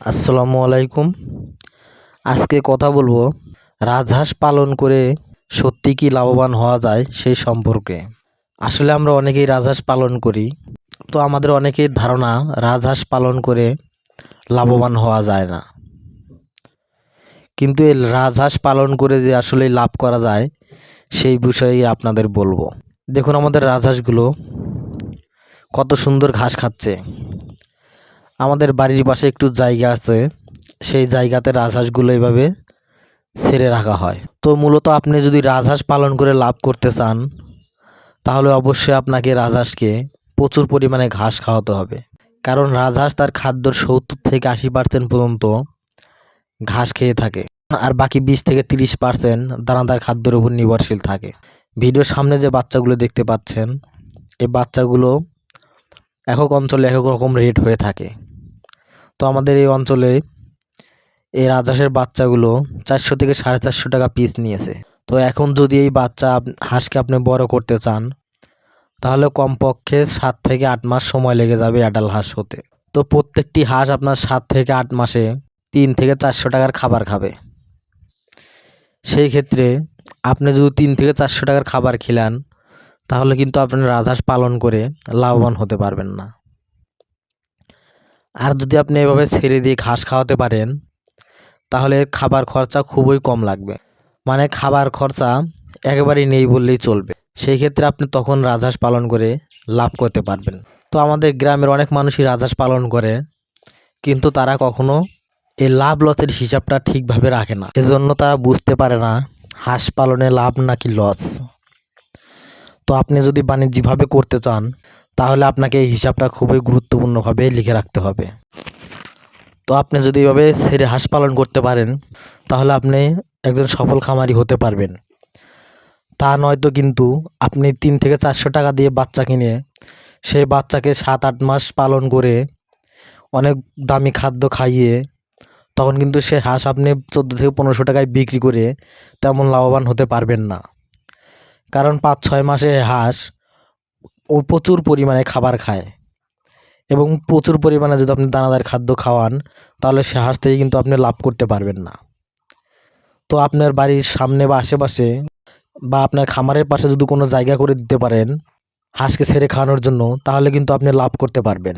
আসসালামু আলাইকুম। আজকে কথা বলব রাজহাঁস পালন করে সত্যি কি লাভবান হওয়া যায় সেই সম্পর্কে। আসলে আমরা অনেকেই রাজহাঁস পালন করি, তো আমাদের অনেকেই ধারণা রাজহাঁস পালন করে লাভবান হওয়া যায় না। কিন্তু এই রাজহাঁস পালন করে যে আসলে লাভ করা যায়, সেই বিষয়েই আপনাদের বলব। দেখুন আমাদের রাজহাঁসগুলো কত সুন্দর ঘাস খাচ্ছে। আমাদের বাড়ির পাশে একটু জায়গা আছে, সেই জায়গাতে রাজহাঁসগুলো এইভাবে ছেড়ে রাখা হয়। তো মূলত আপনি যদি রাজহাঁস পালন করে লাভ করতে চান, তাহলে অবশ্যই আপনাকে রাজহাঁসকে প্রচুর পরিমাণে ঘাস খাওয়াতে হবে। কারণ রাজহাঁস তার খাদ্যর সত্তর থেকে আশি পার্সেন্ট পর্যন্ত ঘাস খেয়ে থাকে আর বাকি বিশ থেকে তিরিশ পার্সেন্ট দানাদার খাদ্যের উপর নির্ভরশীল থাকে। ভিডিওর সামনে যে বাচ্চাগুলো দেখতে পাচ্ছেন, এই বাচ্চাগুলো একক অঞ্চলে একক রকম রেট হয়ে থাকে। তো আমাদের এই অঞ্চলে এই রাজহাঁসের বাচ্চাগুলো চারশো থেকে সাড়ে চারশো টাকা পিস নিয়েছে। তো এখন যদি এই বাচ্চা হাঁসকে আপনি বড় করতে চান, তাহলে কমপক্ষে সাত থেকে আট মাস সময় লেগে যাবে অ্যাডাল হাঁস হতে। তো প্রত্যেকটি হাঁস আপনার সাত থেকে আট মাসে তিন থেকে চারশো টাকার খাবার খাবে। সেই ক্ষেত্রে আপনি যদি তিন থেকে চারশো টাকার খাবার খিলান, তাহলে কিন্তু আপনি রাজহাঁস পালন করে লাভবান হতে পারবেন না। আর যদি আপনি এভাবে ছেড়ে দিয়ে ঘাস খাওয়াতে পারেন, তাহলে খাবার খরচা খুবই কম লাগবে। মানে খাবার খরচা একেবারেই নেই বললেই চলবে। সেই ক্ষেত্রে আপনি তখন রাজহাঁস পালন করে লাভ করতে পারবেন। তো আমাদের গ্রামের অনেক মানুষই রাজহাঁস পালন করে, কিন্তু তারা কখনো এই লাভ লসের হিসাবটা ঠিকভাবে রাখে না। এজন্য তারা বুঝতে পারে না, হাঁস পালনে লাভ নাকি লস। তো আপনি যদি বাণিজ্যিকভাবে করতে চান তাহলে আপনাকে এই হিসাবটা খুবই গুরুত্বপূর্ণভাবে লিখে রাখতে হবে। তো আপনি যদি এভাবে ছেড়ে হাঁস পালন করতে পারেন, তাহলে আপনি একজন সফল খামারি হতে পারবেন। তা নয়তো কিন্তু আপনি তিন থেকে চারশো টাকা দিয়ে বাচ্চা কিনে সেই বাচ্চাকে সাত আট মাস পালন করে অনেক দামি খাদ্য খাইয়ে তখন কিন্তু সে হাঁস আপনি চোদ্দ থেকে পনেরোশো টাকায় বিক্রি করে তেমন লাভবান হতে পারবেন না। কারণ পাঁচ ছয় মাসে হাঁস ও প্রচুর পরিমাণে খাবার খায়। এবং প্রচুর পরিমাণে যদি আপনি দানাদার খাদ্য খাওয়ান, তাহলে সে হাঁস থেকে কিন্তু আপনি লাভ করতে পারবেন না। তো আপনার বাড়ির সামনে বা আশেপাশে বা আপনার খামারের পাশে যদি কোনো জায়গা করে দিতে পারেন, হাঁসকে ছেড়ে খাওয়ানোর জন্য, তাহলে কিন্তু আপনি লাভ করতে পারবেন।